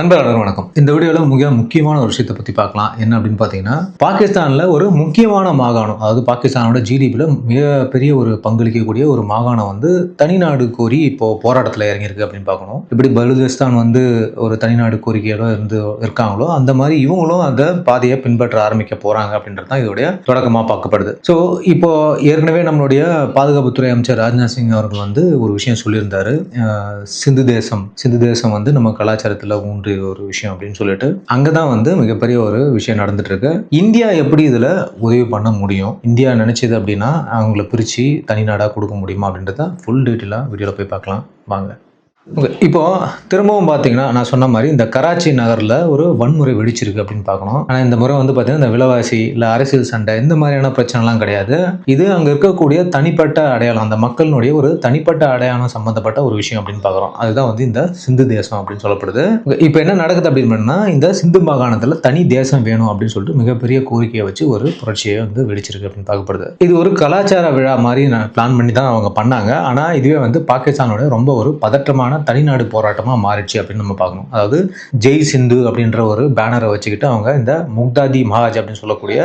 நண்பர்களும் வணக்கம். இந்த வீடியோவில் மிக முக்கியமான ஒரு விஷயத்தை பற்றி பார்க்கலாம். என்ன அப்படின்னு பார்த்தீங்கன்னா பாகிஸ்தானில் ஒரு முக்கியமான மாகாணம் அதாவது பாகிஸ்தானோட ஜிடிபியில் மிக பெரிய ஒரு பங்களிக்கக்கூடிய ஒரு மாகாணம் வந்து தனிநாடு கோரி இப்போ போராட்டத்தில் இறங்கியிருக்கு அப்படின்னு பார்க்கணும். இப்படி பலுதிஸ்தான் வந்து ஒரு தனிநாடு கோரிக்கையோட இருந்து இருக்காங்களோ அந்த மாதிரி இவங்களும் அந்த பாதையை பின்பற்ற ஆரம்பிக்க போகிறாங்க அப்படின்றது தான் இதோடைய தொடக்கமாக பார்க்கப்படுது. ஸோ இப்போ ஏற்கனவே நம்மளுடைய பாதுகாப்புத்துறை அமைச்சர் ராஜ்நாத் சிங் அவர்கள் வந்து ஒரு விஷயம் சொல்லியிருந்தாரு. சிந்து தேசம் சிந்து தேசம் வந்து நம்ம கலாச்சாரத்தில் ஊன்றி ஒரு விஷயம் அப்படின்னு சொல்லிட்டு அங்கே தான் வந்து மிகப்பெரிய ஒரு விஷயம் நடந்துட்டு இருக்கு இந்தியா எப்படி இதில் உதவி பண்ண முடியும்? இந்தியா நினைச்சது அப்படின்னா அவங்கள பிரித்து தனி நாடாக கொடுக்க முடியுமா அப்படின்றத ஃபுல் டீட்டெயிலாக வீடியோவில் போய் பார்க்கலாம். வாங்க. இப்போ திரும்பவும் பார்த்தீங்கன்னா நான் சொன்ன மாதிரி இந்த கராச்சி நகரில் ஒரு வன்முறை வெடிச்சிருக்கு அப்படின்னு பார்க்கணும். ஆனால் இந்த முறை வந்து பார்த்தீங்கன்னா இந்த விலைவாசி இல்லை அரசியல் சண்டை இந்த மாதிரியான பிரச்சனைலாம் கிடையாது. இது அங்கே இருக்கக்கூடிய தனிப்பட்ட அடையாளம் அந்த மக்களினுடைய ஒரு தனிப்பட்ட அடையாளம் சம்மந்தப்பட்ட ஒரு விஷயம் அப்படின்னு பார்க்குறோம். அதுதான் வந்து இந்த சிந்து தேசம் அப்படின்னு சொல்லப்படுது. இப்போ என்ன நடக்குது அப்படின்னு இந்த சிந்து மாகாணத்தில் தனி தேசம் வேணும் அப்படின்னு சொல்லிட்டு மிகப்பெரிய கோரிக்கையை வச்சு ஒரு புரட்சியை வந்து வெடிச்சிருக்கு அப்படின்னு பார்க்கப்படுது. இது ஒரு கலாச்சார விழா மாதிரி பிளான் பண்ணி தான் அவங்க பண்ணாங்க. ஆனால் இதுவே வந்து பாகிஸ்தானோட ரொம்ப ஒரு பதற்றமான தனிநாடு போராட்டமாக மாறிடுச்சு அப்படின்னு நம்ம பார்க்கணும். அதாவது ஜெய் சிந்து அப்படின்ற ஒரு பேனரை வச்சுக்கிட்டு அவங்க இந்த முக்தாதி மகாஜ் அப்படின்னு சொல்லக்கூடிய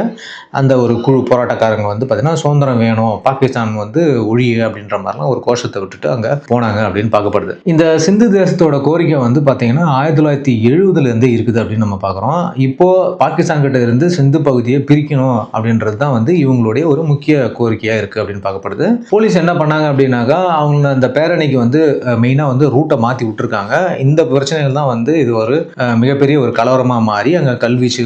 அந்த ஒரு குழு போராட்டக்காரங்க வந்து பார்த்தீங்கன்னா சுதந்திரம் வேணும் பாகிஸ்தான் வந்து ஒழிய அப்படின்ற மாதிரிலாம் ஒரு கோஷத்தை விட்டுட்டு அங்கே போனாங்க அப்படின்னு பார்க்கப்படுது. இந்த சிந்து தேசத்தோட கோரிக்கை வந்து பார்த்தீங்கன்னா ஆயிரத்தி தொள்ளாயிரத்தி எழுபதுலேருந்தே இருக்குது அப்படின்னு நம்ம பார்க்குறோம். இப்போது பாகிஸ்தான் கிட்ட இருந்து சிந்து பகுதியை பிரிக்கணும் அப்படின்றது தான் வந்து இவங்களுடைய ஒரு முக்கிய கோரிக்கையாக இருக்குது அப்படின்னு பார்க்கப்படுது. போலீஸ் என்ன பண்ணாங்க அப்படின்னாக்கா அவங்க அந்த பேரணிக்கு வந்து மெயினாக வந்து ரூட்டை மாற்றி விட்டுருக்காங்க. இந்த பிரச்சனைகள் தான் வந்து இது ஒரு மிகப்பெரிய ஒரு கலவரமாக மாறி அங்கே கல்வீச்சு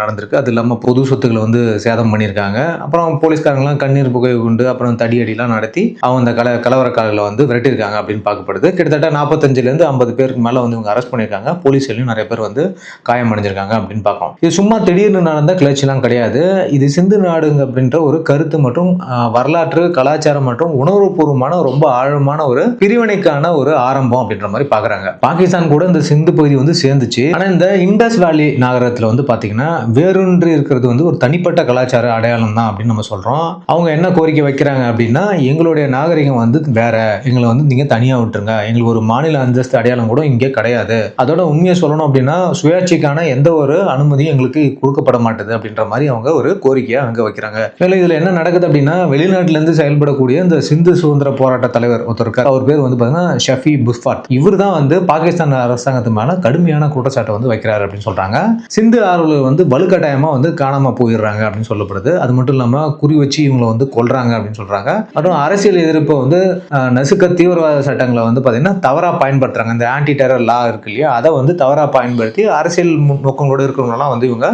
நடந்திருக்கு. அது இல்லாமல் பொது சொத்துக்களை வந்து சேதம் பண்ணியிருக்காங்க. அப்புறம் போலீஸ்காரங்களாம் கண்ணீர் புகை உண்டு. அப்புறம் தடியடிலாம் நடத்தி அவங்க அந்த கல கலவரக்காரர்களை வந்து விரட்டியிருக்காங்க அப்படின்னு பார்க்கப்படுது. கிட்டத்தட்ட நாற்பத்தஞ்சுலேருந்து ஐம்பது பேருக்கு மேலே வந்து இவங்க அரெஸ்ட் பண்ணியிருக்காங்க. போலீஸ்லையும் நிறைய பேர் வந்து காயம் அடைஞ்சிருக்காங்க அப்படின்னு பார்க்கலாம். இது சும்மா திடீர்னு நடந்த கிளர்ச்சிலாம் கிடையாது. இது சிந்து நாடுங்க அப்படின்ற ஒரு கருத்து மற்றும் வரலாற்று கலாச்சாரம் மற்றும் உணர்வுபூர்வமான ரொம்ப ஆழமான ஒரு பிரிவினைக்கான ஒரு ஆரம்பம் அப்படின்ற மாதிரி பார்க்குறாங்க பாகிஸ்தான் கூட இந்த சிந்து பகுதி வந்து சேர்ந்துச்சு. ஆனால் இந்த இண்டஸ் வேலி நகரத்தில் வந்து பார்த்தீங்கன்னா வேரூன்றி இருக்கிறது வந்து ஒரு தனிப்பட்ட கலாச்சார அடையாளம் தான் அப்படின்னு நம்ம சொல்கிறோம் அவங்க என்ன கோரிக்கை வைக்கிறாங்க அப்படின்னா எங்களுடைய நாகரிகம் வந்து வேற. எங்களை வந்து நீங்கள் தனியாக விட்டுருங்க. எங்களுக்கு ஒரு மாநில அந்தஸ்து அடையாளம் கூட இங்கே கிடையாது. அதோட உண்மையை சொல்லணும் அப்படின்னா சுயாட்சிக்கான எந்த ஒரு அனுமதியும் எங்களுக்கு கொடுக்கப்பட மாட்டேது அப்படின்ற மாதிரி அவங்க ஒரு கோரிக்கையை அங்கே வைக்கிறாங்க. மேலும் இதில் என்ன நடக்குது அப்படின்னா வெளிநாட்டிலேருந்து செயல்படக்கூடிய இந்த சிந்து சுதந்திர போராட்ட தலைவர் ஒருத்தர் இருக்கார். அவர் பேர் வந்து பார்த்தீங்கன்னா ஷஃபி குஃபாட் இவர் தான் வந்து பாகிஸ்தான் அரசாங்கத்து மேலே கடுமையான குற்றச்சாட்டை வந்து வைக்கிறாரு அப்படின்னு சொல்கிறாங்க சிந்து ஆர்வலர் வந்து வலுக்கட்டாயமாக வந்து காணாமல் போயிடுறாங்க அப்படின்னு சொல்லப்படுது. அது மட்டும் இல்லாமல் குறி வச்சு இவங்களை வந்து கொள்றாங்க அப்படின்னு சொல்கிறாங்க மற்றும் அரசியல் எதிர்ப்பை வந்து நசுக்க தீவிரவாத சட்டங்களை வந்து பாத்தீங்கன்னா தவறாக பயன்படுத்துறாங்க. இந்த ஆன்டி டெரர் லா இருக்கு இல்லையா? அதை வந்து தவறாக பயன்படுத்தி அரசியல் மு- நோக்கங்களோடு இருக்கிறவங்களாம் வந்து இவங்க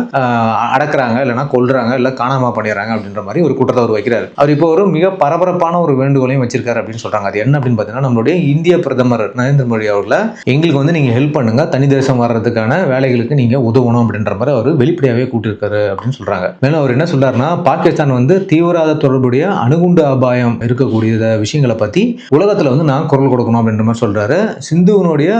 அடக்குறாங்க இல்லைன்னா கொள்றாங்க இல்லை காணாமல் பண்ணிடுறாங்க அப்படின்ற மாதிரி ஒரு குற்றத்தை அவர் வைக்கிறார். அவர் இப்போ ஒரு மிக பரபரப்பான ஒரு வேண்டுகோளையும் வச்சிருக்காரு அப்படின்னு சொல்றாங்க. அது என்ன அப்படின்னு பார்த்தீங்கன்னா நம்மளுடைய இந்திய பிரதமர் நரேந்திர மோடி அவர்களை எங்களுக்கு வந்து நீங்கள் ஹெல்ப் பண்ணுங்க தனி தேசம் வர்றதுக்கான வேலைகளுக்கு நீங்கள் உதவணும் அப்படின்ற மாதிரி அவர் வெளிப்படையாகவே கூட்டிருக்காரு அப்படின்னு சொல்கிறாங்க மேலும் அவர் என்ன சொல்றாருன்னா பாகிஸ்தான் வந்து தீவிரவாத தொடர்புடைய அணுகுண்டு அபாயம் இருக்கக்கூடிய விஷயங்களை பற்றி உலகத்தில் வந்து நான் குரல் கொடுக்கணும் அப்படின்ற மாதிரி சொல்கிறாரு சிந்துவனுடைய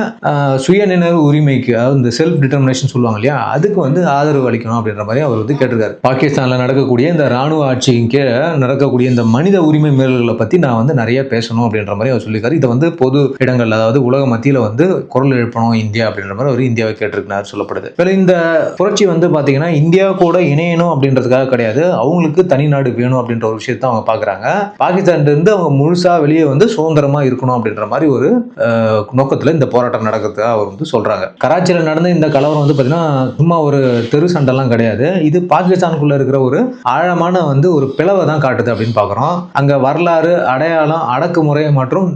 சுய நினைவு உரிமைக்கு அதாவது இந்த செல்ஃப் டிட்டர்மினேஷன் சொல்லுவாங்க இல்லையா அதுக்கு வந்து ஆதரவு அளிக்கணும் அப்படின்ற மாதிரி அவர் வந்து கேட்டிருக்காரு. பாகிஸ்தானில் நடக்கக்கூடிய இந்த ராணுவ ஆட்சியின் கீழே நடக்கக்கூடிய இந்த மனித உரிமை மீறல்களை பற்றி நான் வந்து நிறைய பேசணும் அப்படின்ற மாதிரி அவர் சொல்லியிருக்காரு. இதை வந்து பொது இடங்களில் அதாவது உலக மத்தியில் வந்து குரல் எழுப்பணும் இந்தியா அப்படின்ற மாதிரி ஒரு இந்தியாவை கேட்டிருக்கிறார் சொல்லப்படுது. வேற இந்த புரட்சி வந்து பார்த்தீங்கன்னா இந்தியா கூட இணையணும் அப்படின்றதுக்காக கிடையாது. அவங்களுக்கு தனி நாடு வேணும் அப்படின்ற ஒரு விஷயத்தை அவங்க பார்க்குறாங்க பாகிஸ்தான்லேருந்து அவங்க முழுசாக வெளியே வந்து சுதந்திரமாக இருக்கணும் அப்படின்ற மாதிரி ஒரு நோக்கத்தில் இந்த போராட்டம் நடக்கிறதுக்காக அவர் வந்து சொல்கிறாங்க கராச்சியில் நடந்த இந்த கலவரம் வந்து பார்த்தீங்கன்னா சும்மா ஒரு தெரு சண்டைலாம் கிடையாது. இது பாகிஸ்தானுக்குள்ளே இருக்கிற ஒரு ஆழமான வந்து ஒரு பிளவை தான் காட்டுது அப்படின்னு பார்க்குறோம் அங்கே வரலாறு அடையாளம் அடக்குமுறை மற்றும்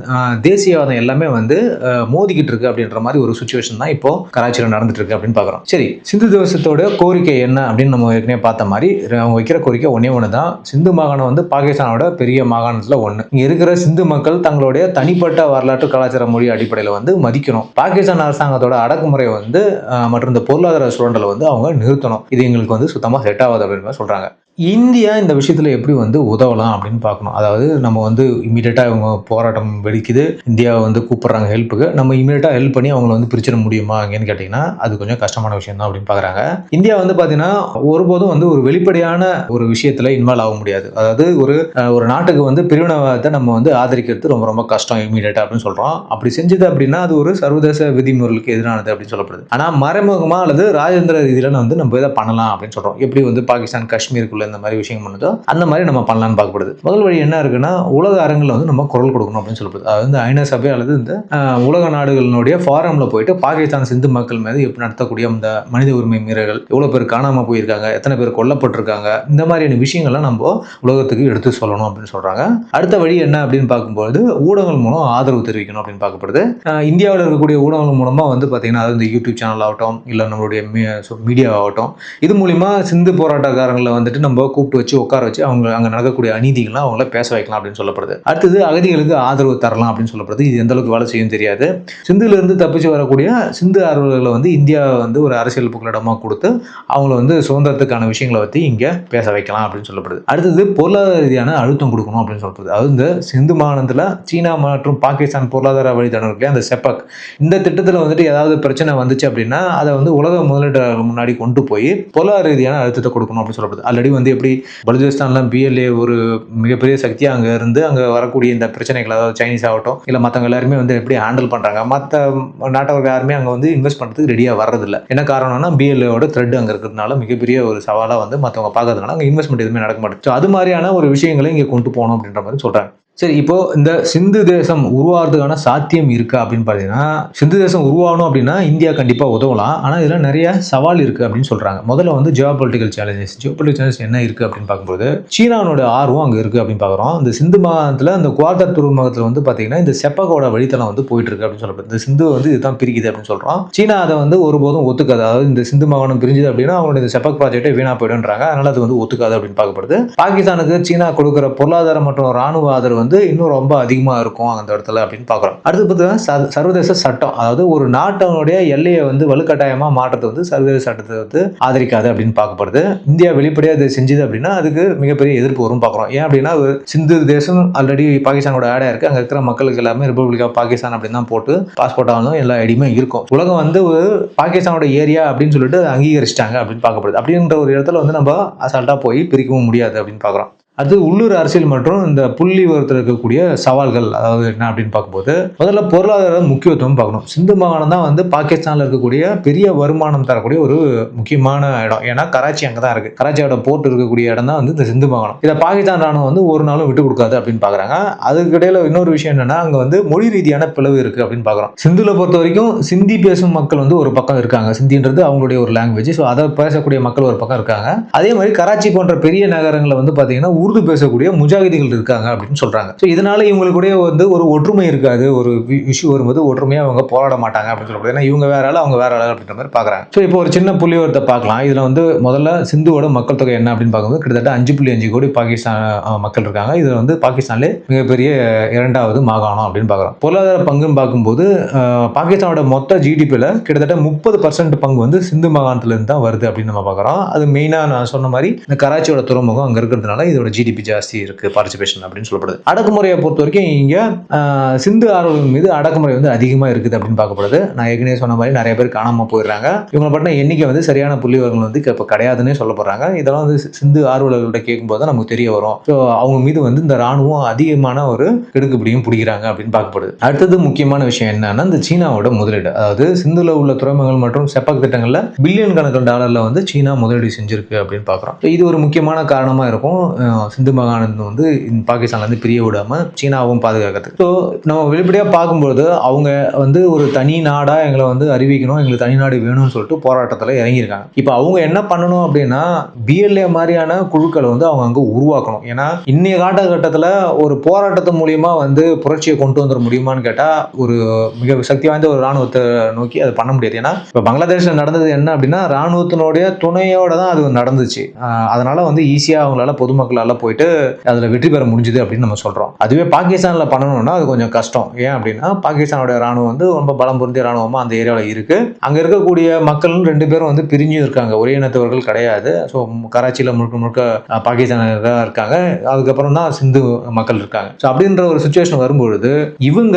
தேசியவாதம் எல்லாமே வந்து வந்து மோதிக்கிட்டு இருக்கு அப்படின்ற மாதிரி ஒரு சுச்சுவேஷன் தான் இப்போ கராச்சியில் நடந்துட்டு இருக்கு அப்படின்னு பார்க்குறோம் சரி சிந்து தேசத்தோட கோரிக்கை என்ன அப்படின்னு நம்ம ஏற்கனவே பார்த்த மாதிரி அவங்க வைக்கிற கோரிக்கை ஒன்றே ஒன்று தான் சிந்து மாகாணம் வந்து பாகிஸ்தானோட பெரிய மாகாணத்தில் ஒன்று இங்கே இருக்கிற சிந்து மக்கள் தங்களுடைய தனிப்பட்ட வரலாற்று கலாச்சார மொழி அடிப்படையில் வந்து மதிக்கணும். பாகிஸ்தான் அரசாங்கத்தோட அடக்குமுறை வந்து மற்றும் இந்த பொருளாதார சுரண்டலை வந்து அவங்க நிறுத்தணும். இது எங்களுக்கு வந்து சுத்தமாக செட் ஆகாது அப்படின்னு சொல்கிறாங்க இந்தியா இந்த விஷயத்தில் எப்படி வந்து உதவலாம் அப்படின்னு பார்க்கணும். அதாவது நம்ம வந்து இமீடியட்டாக இவங்க போராட்டம் வெடிக்குது இந்தியாவை வந்து கூப்பிட்றாங்க ஹெல்ப்புக்கு நம்ம இமீடியட்டாக ஹெல்ப் பண்ணி அவங்கள வந்து பிரிச்சிட முடியுமா அங்கேன்னு கேட்டிங்கன்னா அது கொஞ்சம் கஷ்டமான விஷயம் தான் அப்படின்னு பார்க்குறாங்க. இந்தியா வந்து பார்த்தீங்கன்னா ஒருபோதும் வந்து ஒரு வெளிப்படையான ஒரு விஷயத்தில் இன்வால்வ் ஆக முடியாது. அதாவது ஒரு ஒரு நாட்டுக்கு வந்து பிரிவினவாதத்தை நம்ம வந்து ஆதரிக்கிறது ரொம்ப ரொம்ப கஷ்டம் இமீடியட்டாக அப்படின்னு சொல்கிறோம் அப்படி செஞ்சது அப்படின்னா அது ஒரு சர்வதேச விதிமுறைகளுக்கு எதிரானது அப்படின்னு சொல்லப்படுது. ஆனால் மறைமுகமாக அல்லது ராஜேந்திர ரீதியில வந்து நம்ம இதை பண்ணலாம் அப்படின்னு சொல்கிறோம் எப்படி வந்து பாகிஸ்தான் காஷ்மீருக்குள்ள இந்த மாதிரி விஷயம் பண்ணுதோ அந்த மாதிரி நம்ம பண்ணலாம்னு பார்க்கப்படுது. முதல் வழி என்ன இருக்குன்னா உலக அரங்கில் வந்து நம்ம குரல் கொடுக்கணும் அப்படின்னு சொல்லப்படுது. அது வந்து ஐநா சபை அல்லது இந்த உலக நாடுகளினுடைய ஃபாரம்ல போயிட்டு பாகிஸ்தான் சிந்து மக்கள் மீது எப்படி நடத்தக்கூடிய அந்த மனித உரிமை மீறல்கள் எவ்வளவு பேர் காணாம போயிருக்காங்க எத்தனை பேர் கொல்லப்பட்டிருக்காங்க இந்த மாதிரியான விஷயங்கள்லாம் நம்ம உலகத்துக்கு எடுத்து சொல்லணும் அப்படின்னு சொல்றாங்க. அடுத்த வழி என்ன அப்படின்னு பார்க்கும்போது ஊடகங்கள் மூலம் ஆதரவு தெரிவிக்கணும் அப்படின்னு பார்க்கப்படுது. இந்தியாவில் இருக்கக்கூடிய ஊடகங்கள் மூலமா வந்து பார்த்தீங்கன்னா அது இந்த யூடியூப் சேனல் ஆகட்டும் இல்லை நம்மளுடைய மீடியா ஆகட்டும் இது மூலிமா சிந்து போராட்டக்காரங்களை வந்துட்டு நம்ம நம்ம கூப்பிட்டு வச்சு உட்கார வச்சு அவங்க அங்கே நடக்கக்கூடிய அநீதிகள்லாம் அவங்கள பேச வைக்கலாம் அப்படின்னு சொல்லப்படுது. அடுத்தது அகதிகளுக்கு ஆதரவு தரலாம் அப்படின்னு சொல்லப்படுது. இது எந்த அளவுக்கு வேலை செய்யும் தெரியாது. சிந்துலேருந்து தப்பிச்சு வரக்கூடிய சிந்து ஆர்வலர்களை வந்து இந்தியா வந்து ஒரு அரசியல் புகலிடமாக கொடுத்து அவங்கள வந்து சுதந்திரத்துக்கான விஷயங்களை பற்றி இங்கே பேச வைக்கலாம் அப்படின்னு சொல்லப்படுது. அடுத்தது பொருளாதார ரீதியான அழுத்தம் கொடுக்கணும் அப்படின்னு சொல்லப்படுது. அது இந்த சிந்து மாநிலத்தில் சீனா மற்றும் பாகிஸ்தான் பொருளாதார வழித்தடங்களுக்கு அந்த செப்பக். இந்த திட்டத்தில் வந்துட்டு ஏதாவது பிரச்சனை வந்துச்சு அப்படின்னா அதை வந்து உலக முதலீட்டாளர்கள் முன்னாடி கொண்டு போய் பொருளாதார ரீதியான அழுத்தத்தை கொடுக்கணும் அப்படின்னு சொல்லப்படுது. ஆல்ரெடி வந்து வந்து எப்படி பலுஜிஸ்தான்லாம் பிஎல்ஏ ஒரு மிகப்பெரிய சக்தியாக அங்கே இருந்து அங்கே வரக்கூடிய இந்த பிரச்சனைகள் அதாவது சைனீஸ் ஆகட்டும் இல்லை மற்றவங்க எல்லாருமே வந்து எப்படி ஹேண்டில் பண்ணுறாங்க மற்ற நாட்டவர்கள் யாருமே அங்கே வந்து இன்வெஸ்ட் பண்ணுறதுக்கு ரெடியாக வர்றதில்ல. என்ன காரணம்னா பிஎல்ஏவோட த்ரெட் அங்கே இருக்கிறதுனால மிகப்பெரிய ஒரு சவாலாக வந்து மற்றவங்க பார்க்கறதுனால அங்கே இன்வெஸ்ட்மெண்ட் எதுவுமே நடக்க மாட்டேங்குது. அது மாதிரியான ஒரு விஷயங்களை இங்கே கொண்டு போகணும் அப்படின்ற மாதிரி சொல்கிறாங்க சரி இப்போ இந்த சிந்து தேசம் உருவாகிறதுக்கான சாத்தியம் இருக்கா அப்படின்னு பார்த்தீங்கன்னா சிந்து தேசம் உருவாகணும் அப்படின்னா இந்தியா கண்டிப்பாக உதவலாம். ஆனால் இதில் நிறைய சவால் இருக்குது அப்படின்னு சொல்கிறாங்க முதல்ல வந்து geo political challenges geo political challenges என்ன இருக்குது அப்படின்னு பார்க்கும்போது சீனாவோட ஆர்வம் அங்கே இருக்குது அப்படின்னு பார்க்குறோம். இந்த சிந்து மாகாணத்தில் இந்த குவார்டர் துறைமுகத்தில் வந்து பார்த்தீங்கன்னா இந்த செப்பகோட வழித்தளம் வந்து போயிட்டு இருக்கு அப்படின்னு சொல்லப்படுது. இந்த சிந்து வந்து இதுதான் பிரிக்குது அப்படின்னு சொல்கிறோம் சீனா அதை வந்து ஒருபோதும் ஒத்துக்காது. அதாவது இந்த சிந்து மாகாணம் பிரிஞ்சுது அப்படின்னா அவங்களோட இந்த செப்பக் ப்ராஜெக்டே வீணா போயிடுன்றாங்க அதனால அது வந்து ஒத்துக்காது அப்படின்னு பார்க்கப்படுது. பாகிஸ்தானுக்கு சீனா கொடுக்குற பொருளாதார மற்றும் ராணுவ ஆதரவு வந்து இன்னும் ரொம்ப அதிகமாக இருக்கும் அந்த இடத்துல அப்படின்னு பார்க்குறோம். அடுத்து பார்த்தீங்கன்னா ச- சர்வதேச சட்டம். அதாவது ஒரு நாட்டினுடைய எல்லையை வந்து வலுக்கட்டாயமாக மாற்றத்தை வந்து சர்வதேச சட்டத்தை வந்து ஆதரிக்காது அப்படின்னு பார்க்கப்படுது. இந்தியா வெளிப்படையாக அதை செஞ்சுது அப்படின்னா அதுக்கு மிகப்பெரிய எதிர்ப்பு வரும் பார்க்குறோம். ஏன் அப்படின்னா சிந்து தேசம் ஆல்ரெடி பாகிஸ்தானோட ஆடாக இருக்குது அங்கே இருக்கிற மக்களுக்கு எல்லாமே ரிப்பப்ளிக் ஆஃப் பாகிஸ்தான் அப்படின்னு தான் போட்டு பாஸ்போர்ட் ஆகணும் எல்லா ஐடியுமே இருக்கும். உலகம் வந்து ஒரு பாகிஸ்தானோட ஏரியா அப்படின்னு சொல்லிட்டு அங்கீகரிச்சிட்டாங்க அப்படின்னு பார்க்கப்படுது. அப்படின்ற ஒரு இடத்துல வந்து நம்ம அசால்ட்டாக போய் பிரிக்கவும் முடியாது அப்படின்னு பார்க்குறோம். அது உள்ளூர் அரசியல் மற்றும் இந்த புள்ளி விவரத்தில் இருக்கக்கூடிய சவால்கள் அதாவது என்ன அப்படின்னு பார்க்கும்போது முதல்ல பொருளாதார முக்கியத்துவம் பார்க்கணும். சிந்து மாகாணம் தான் வந்து பாகிஸ்தானில் இருக்கக்கூடிய பெரிய வருமானம் தரக்கூடிய ஒரு முக்கியமான இடம். ஏன்னா கராச்சி அங்கே தான் இருக்குது கராச்சியோட போர்ட் இருக்கக்கூடிய இடம் தான் வந்து இந்த சிந்து மாகாணம். இதை பாகிஸ்தான் ராணுவம் வந்து ஒரு நாளும் விட்டு கொடுக்காது அப்படின்னு பார்க்குறாங்க. அதுக்கு இன்னொரு விஷயம் என்னன்னா அங்கே வந்து மொழி ரீதியான பிளவு இருக்குது அப்படின்னு பார்க்குறோம். சிந்துல பொறுத்த வரைக்கும் சிந்தி பேசும் மக்கள் வந்து ஒரு பக்கம் இருக்காங்க. சிந்தின்றது அவங்களுடைய ஒரு லாங்குவேஜ் ஸோ அதை பேசக்கூடிய மக்கள் ஒரு பக்கம் இருக்காங்க. அதே மாதிரி கராச்சி போன்ற பெரிய நகரங்களில் வந்து பார்த்தீங்கன்னா உருது பேசக்கூடிய முஜாகிதிகள் இருக்காங்க அப்படின்னு சொல்றாங்க. ஸோ இதனால இவங்களுக்குடைய வந்து ஒரு ஒற்றுமை இருக்காது. ஒரு இஷ்யூ வரும்போது ஒற்றுமையாக அவங்க போராட மாட்டாங்க அப்படின்னு சொல்லப்படுது ஏன்னா இவங்க வேற ஆள் அவங்க வேற ஆள் அப்படின்ற மாதிரி பார்க்குறாங்க. ஸோ இப்போ ஒரு சின்ன புள்ளிவரத்தை பார்க்கலாம். இதில் வந்து முதல்ல சிந்துவோட மக்கள் தொகை என்ன அப்படின்னு பார்க்கும்போது கிட்டத்தட்ட அஞ்சு புள்ளி அஞ்சு கோடி பாகிஸ்தான் மக்கள் இருக்காங்க. இதில் வந்து பாகிஸ்தான்லே மிகப்பெரிய இரண்டாவது மாகாணம் அப்படின்னு பார்க்குறோம். பொருளாதார பங்குன்னு பார்க்கும்போது பாகிஸ்தானோட மொத்த ஜிடிபியில் கிட்டத்தட்ட முப்பது பர்சன்ட் பங்கு வந்து சிந்து மாகாணத்துலேருந்து தான் வருது அப்படின்னு நம்ம பார்க்குறோம். அது மெயினாக நான் சொன்ன மாதிரி இந்த கராச்சியோட துறைமுகம் அங்கே இருக்கிறதுனால இதோட ஜிடிபி ஜாஸ்தி இருக்கு பார்ட்டிசிபேஷன் அப்படின்னு சொல்லப்படுது. அடக்குமுறையை பொறுத்த வரைக்கும் இங்கே சிந்து ஆர்வலர்கள் மீது அடக்குமுறை வந்து அதிகமாக இருக்குது அப்படின்னு பார்க்கப்படுது. நான் ஏற்கனவே சொன்ன மாதிரி நிறைய பேர் காணாமல் போயிடுறாங்க. இவங்களை பட்டின எண்ணிக்கை வந்து சரியான புள்ளிவர்கள் வந்து இப்போ கிடையாதுன்னே சொல்ல போகிறாங்க இதெல்லாம் வந்து சிந்து ஆர்வலர்கள்ட்ட கேட்கும்போது தான் நமக்கு தெரிய வரும். ஸோ அவங்க மீது வந்து இந்த ராணுவம் அதிகமான ஒரு கெடுக்குப்பிடியும் பிடிக்கிறாங்க அப்படின்னு பார்க்கப்படுது. அடுத்தது முக்கியமான விஷயம் என்னன்னா இந்த சீனாவோட முதலீடு. அதாவது சிந்துல உள்ள துறைமுகங்கள் மற்றும் செப்பக் திட்டங்களில் பில்லியன் கணக்கான டாலர்ல வந்து சீனா முதலீடு செஞ்சிருக்கு அப்படின்னு பார்க்குறோம். இது ஒரு முக்கியமான காரணமாக இருக்கும். சிந்து மாகாணம் வந்து பாகிஸ்தான்லேருந்து இருந்து பிரிய விடாமல் சீனாவும் பாதுகாக்கிறது ஸோ நம்ம வெளிப்படையாக பார்க்கும்போது அவங்க வந்து ஒரு தனி நாடாக எங்களை வந்து அறிவிக்கணும் எங்களுக்கு தனி நாடு வேணும்னு சொல்லிட்டு போராட்டத்தில் இறங்கியிருக்காங்க. இப்போ அவங்க என்ன பண்ணணும் அப்படின்னா பிஎல்ஏ மாதிரியான குழுக்களை வந்து அவங்க அங்கே உருவாக்கணும். ஏன்னா இன்னைய காலகட்டத்தில் ஒரு போராட்டத்து மூலியமாக வந்து புரட்சியை கொண்டு வந்துட முடியுமான்னு கேட்டால் ஒரு மிக சக்தி வாய்ந்த ஒரு ராணுவத்தை நோக்கி அதை பண்ண முடியாது. ஏன்னா இப்போ பங்களாதேஷில் நடந்தது என்ன அப்படின்னா ராணுவத்தினுடைய துணையோட தான் அது நடந்துச்சு. அதனால் அதனால வந்து ஈஸியாக அவங்களால பொதுமக்களால் பாகிஸ்தான்ல போயிட்டு அதில் வெற்றி பெற முடிஞ்சுது அப்படின்னு நம்ம சொல்கிறோம் அதுவே பாகிஸ்தானில் பண்ணணும்னா அது கொஞ்சம் கஷ்டம். ஏன் அப்படின்னா பாகிஸ்தானோட ராணுவம் வந்து ரொம்ப பலம் பொருந்திய ராணுவமாக அந்த ஏரியாவில் இருக்குது அங்கே இருக்கக்கூடிய மக்கள் ரெண்டு பேரும் வந்து பிரிஞ்சும் இருக்காங்க. ஒரே இனத்தவர்கள் கிடையாது. ஸோ கராச்சியில் முழுக்க முழுக்க அஹ், இருக்காங்க. அதுக்கப்புறம் தான் சிந்து மக்கள் இருக்காங்க. ஸோ அப்படின்ற ஒரு சுச்சுவேஷன் வரும்பொழுது இவங்க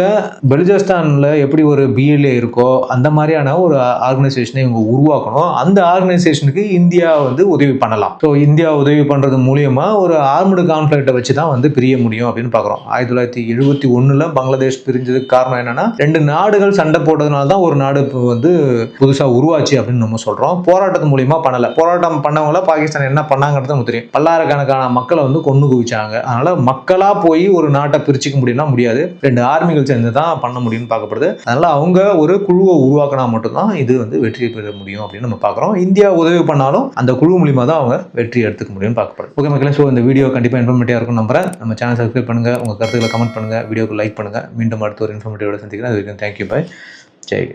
பெலுஜிஸ்தான்ல எப்படி ஒரு பிஎல்ஏ இருக்கோ அந்த மாதிரியான ஒரு ஆர்கனைசேஷனை இவங்க உருவாக்கணும். அந்த ஆர்கனைசேஷனுக்கு இந்தியா வந்து உதவி பண்ணலாம். ஸோ இந்தியா உதவி பண்ணுறது மூலியமாக ஒரு ஆர்மடு கான்ஃபிளிக்டை வச்சு தான் வந்து பிரிய முடியும் அப்படின்னு பார்க்குறோம். ஆயிரத்தி தொள்ளாயிரத்தி எழுபத்தி ஒன்றில் பங்களாதேஷ் பிரிஞ்சதுக்கு காரணம் என்னென்னா ரெண்டு நாடுகள் சண்டை போட்டதுனால தான் ஒரு நாடு இப்போ வந்து புதுசாக உருவாச்சு அப்படின்னு நம்ம சொல்கிறோம் போராட்டத்து மூலியமா பண்ணலை. போராட்டம் பண்ணவங்கள பாகிஸ்தான் என்ன பண்ணாங்கிறது நமக்கு தெரியும். பல்லாயிரக்கணக்கான மக்களை வந்து கொண்டு குவிச்சாங்க. அதனால் மக்களாக போய் ஒரு நாட்டை பிரிச்சுக்க முடியும்னா முடியாது. ரெண்டு ஆர்மிகள் சேர்ந்து தான் பண்ண முடியும்னு பார்க்கப்படுது. அதனால் அவங்க ஒரு குழுவை உருவாக்கினா மட்டும்தான் இது வந்து வெற்றி பெற முடியும் அப்படின்னு நம்ம பார்க்குறோம். இந்தியா உதவி பண்ணாலும் அந்த குழு மூலியமாக தான் அவங்க வெற்றி எடுத்துக்க முடியும்னு பார்க்கப்படுது. ஓகே மக்களே ஸோ இந்த வீடியோ வீடியோ கண்டிப்பாக இன்ஃபர்மேட்டிவாக இருக்கும் நம்புறேன். நம்ம சேனல் சப்ஸ்கிரைப் பண்ணுங்கள் உங்கள் கருத்துக்களை கமெண்ட் பண்ணுங்கள் வீடியோக்கு லைக் பண்ணுங்கள் மீண்டும் அடுத்த ஒரு இன்ஃபர்மேட்டிவோட சந்திக்கிறேன். அது வரைக்கும் தேங்க்யூ பாய் ஜெய்